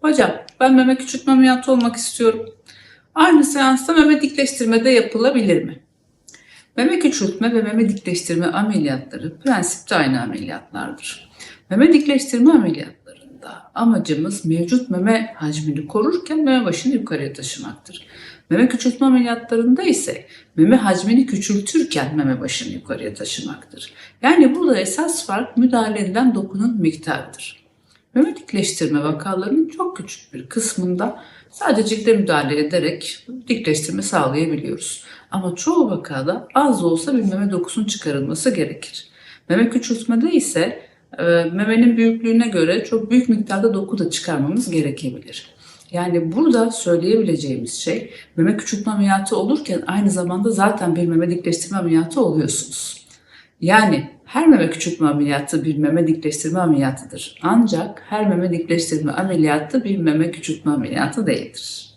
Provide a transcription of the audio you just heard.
Hocam ben meme küçültme ameliyatı olmak istiyorum. Aynı seansta meme dikleştirme de yapılabilir mi? Meme küçültme ve meme dikleştirme ameliyatları prensipte aynı ameliyatlardır. Meme dikleştirme ameliyatlarında amacımız mevcut meme hacmini korurken meme başını yukarıya taşımaktır. Meme küçültme ameliyatlarında ise meme hacmini küçültürken meme başını yukarıya taşımaktır. Yani burada esas fark müdahale edilen dokunun miktarıdır. Meme dikleştirme vakalarının çok küçük bir kısmında sadece cilde müdahale ederek dikleştirme sağlayabiliyoruz. Ama çoğu vakada az da olsa bir meme dokusunun çıkarılması gerekir. Meme küçültmede ise e, memenin büyüklüğüne göre çok büyük miktarda doku da çıkarmamız gerekebilir. Yani burada söyleyebileceğimiz şey meme küçültme ameliyatı olurken aynı zamanda zaten bir meme dikleştirme ameliyatı oluyorsunuz. Yani her meme küçültme ameliyatı bir meme dikleştirme ameliyatıdır. Ancak her meme dikleştirme ameliyatı bir meme küçültme ameliyatı değildir.